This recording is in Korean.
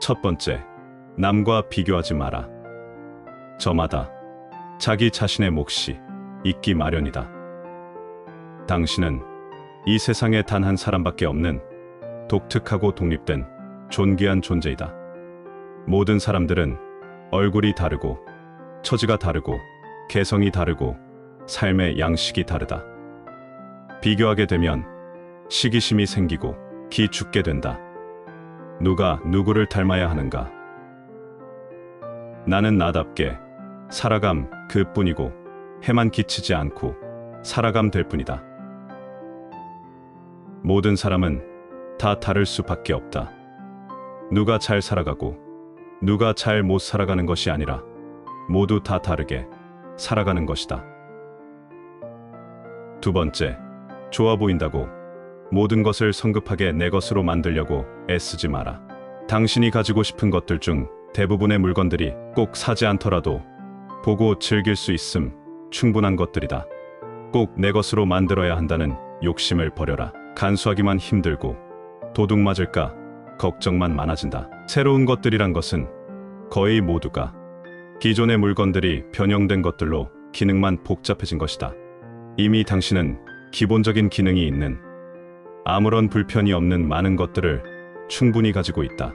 첫 번째, 남과 비교하지 마라. 저마다 자기 자신의 몫이 있기 마련이다. 당신은 이 세상에 단 한 사람밖에 없는 독특하고 독립된 존귀한 존재이다. 모든 사람들은 얼굴이 다르고 처지가 다르고 개성이 다르고 삶의 양식이 다르다. 비교하게 되면 시기심이 생기고 기죽게 된다. 누가 누구를 닮아야 하는가? 나는 나답게 살아감 그 뿐이고 해만 끼치지 않고 살아감 될 뿐이다. 모든 사람은 다 다를 수밖에 없다. 누가 잘 살아가고 누가 잘 못 살아가는 것이 아니라 모두 다 다르게 살아가는 것이다. 두 번째, 좋아 보인다고 모든 것을 성급하게 내 것으로 만들려고 애쓰지 마라. 당신이 가지고 싶은 것들 중 대부분의 물건들이 꼭 사지 않더라도 보고 즐길 수 있음 충분한 것들이다. 꼭 내 것으로 만들어야 한다는 욕심을 버려라. 간수하기만 힘들고 도둑 맞을까 걱정만 많아진다. 새로운 것들이란 것은 거의 모두가 기존의 물건들이 변형된 것들로 기능만 복잡해진 것이다. 이미 당신은 기본적인 기능이 있는 아무런 불편이 없는 많은 것들을 충분히 가지고 있다.